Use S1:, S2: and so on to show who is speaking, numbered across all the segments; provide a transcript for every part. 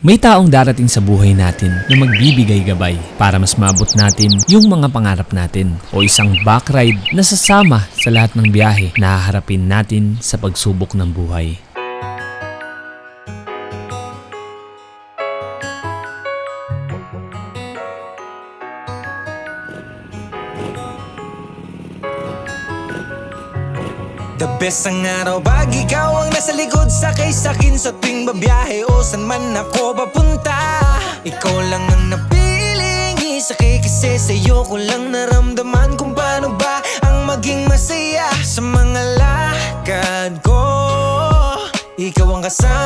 S1: May taong darating sa buhay natin na magbibigay gabay para mas maabot natin yung mga pangarap natin o isang back ride na sasama sa lahat ng biyahe na haharapin natin sa pagsubok ng buhay.
S2: The best ang araw pag ikaw ang nasa likod Sakay sakin sa tuwing babiyahe. O san man ako papunta Ikaw lang ang napiling. Isakay kasi sa'yo ko lang naramdaman Kung paano ba ang maging masaya Sa mga lakad ko. Ikaw ang kasama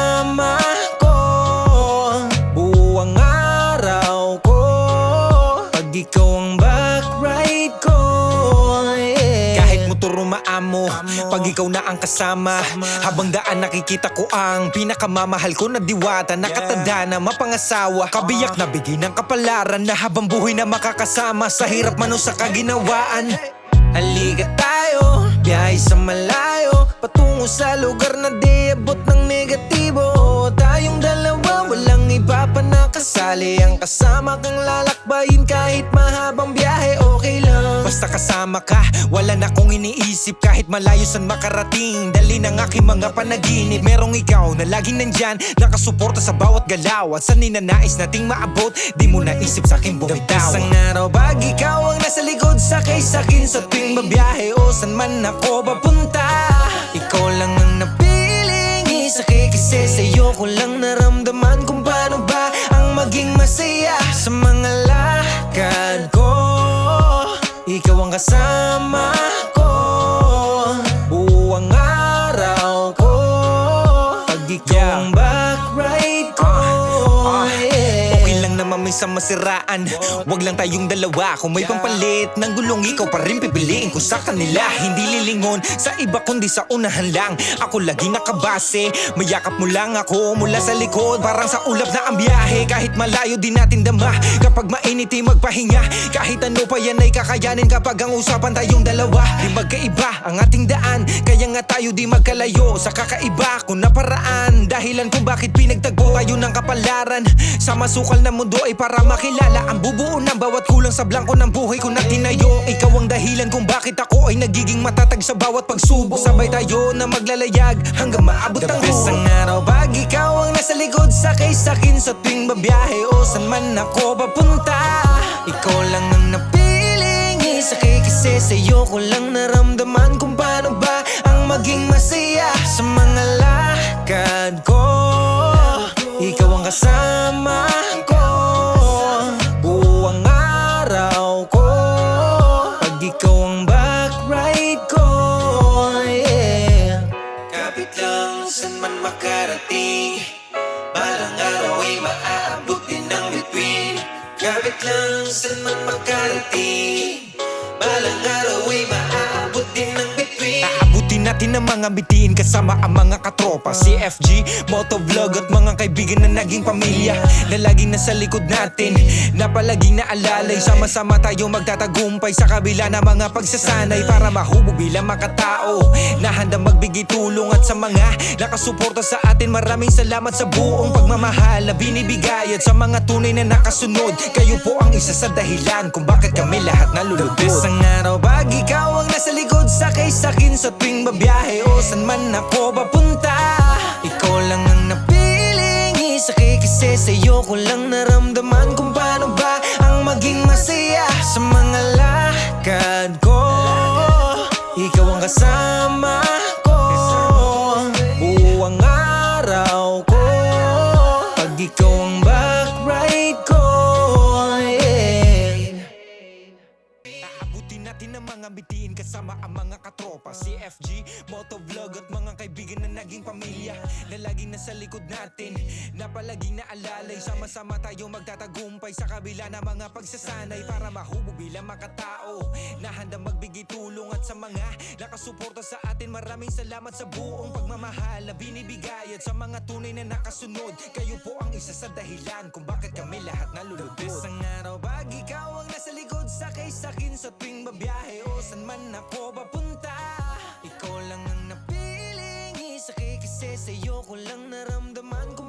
S2: maamo Pag ikaw na ang kasama Habang daan nakikita ko ang Pinakamamahal ko na diwata Nakatanda na mapangasawa. Kabiyak na bigay ng kapalaran Na habang buhay na makakasama Sa hirap man o sa kaginawaan. Halika tayo, biyahe sa malayo Patungo sa lugar na di ng negatibo nakasali Ang kasama kang lalakbayin kahit mahabang biyahe okay lang. Basta kasama ka, wala na akong iniisip. Kahit malayo san makarating Dali ng aking mga panaginip. Merong ikaw na laging nandyan Nakasuporta sa bawat galaw. At sa ninanais nating maabot Di mo naisip sa akin bumitaw Isang araw pag ikaw ang nasa likod Sakay sakin sa tuwing babiyahe. O san man ako papunta Ikaw lang ang napiling Isakay kasi sa'yo ko lang naramdaman Ikaw ang kasama ko Buong araw ko. Pag ikaw ang back sa masiraan. Wag lang tayong dalawa. Kung may pampalit ng gulong Ikaw pa rin pipiliin ko sa kanila. Hindi lilingon sa iba kundi sa unahan lang. Ako lagi nakabase. Mayakap mo lang ako mula sa likod. Parang sa ulap na ang biyahe. Kahit malayo di natin dama. Kapag mainit magpahinga. Kahit ano pa yan ay kakayanin. Kapag ang usapan tayong dalawa Di magkaiba ang ating daan. Kaya nga tayo di magkalayo Sa kakaiba. Kung naparaan Dahilan kung bakit pinagtagpo tayo ng kapalaran. Sa masukal na mundo ay para makilala Ang bubuo ng bawat kulang sa blanko ng buhay ko na tinayo. Ikaw ang dahilan kung bakit ako ay nagiging matatag sa bawat pagsubok Sabay tayo na maglalayag hanggang maabot ang best ang araw pag ikaw ang nasa likod Sakay sakin sa tuwing babiyahe O san man ako papunta Ikaw lang ang napiling. Isakay kasi sa'yo ko lang naramdaman Kung paano ba ang maging masaya Sa mga lakad kasama ko Buong araw ko. Pag ikaw ang back ride ko yeah. Kapit lang saan man makarating. Balang araw ay maaabot din ng bituin. Kapit lang saan man makarating. Balang araw ay maaabot natin ang mga bitiin kasama ang mga katropa. CFG, motovlog at mga kaibigan na naging pamilya Na laging nasa likod natin. Na palaging naalalay Sama-sama tayo magtatagumpay Sa kabila ng mga pagsasanay Para mahubog bilang makatao Na handang magbigay tulong at sa mga Nakasuporta sa atin. Maraming salamat sa buong pagmamahal Na binibigay At sa mga tunay na nakasunod. Kayo po ang isa sa dahilan Kung bakit kami lahat nalulugod Isang araw pag ikaw ang nasa likod Sakay sakin sa tuwing babiyahe O san man ako papunta. Ikaw lang ang napiling Isakay kasi sa'yo. Ko lang naramdaman Kung paano ba ang maging masaya Sa mga lakad ko. Ikaw ang kasama mga bitiin kasama ang mga katropa. CFG, motovlog at mga kaibigan na naging pamilya Na laging nasa likod natin. Na palaging naalalay Sama-sama tayo magtatagumpay Sa kabila ng mga pagsasanay Para mahubog bilang makatao Na handang magbigay tulong at sa mga Nakasuporta sa atin. Maraming salamat sa buong pagmamahal Na binibigay at sa mga tunay na nakasunod. Kayo po ang isa sa dahilan Kung bakit kami lahat nalulugod ko lang naramdaman ko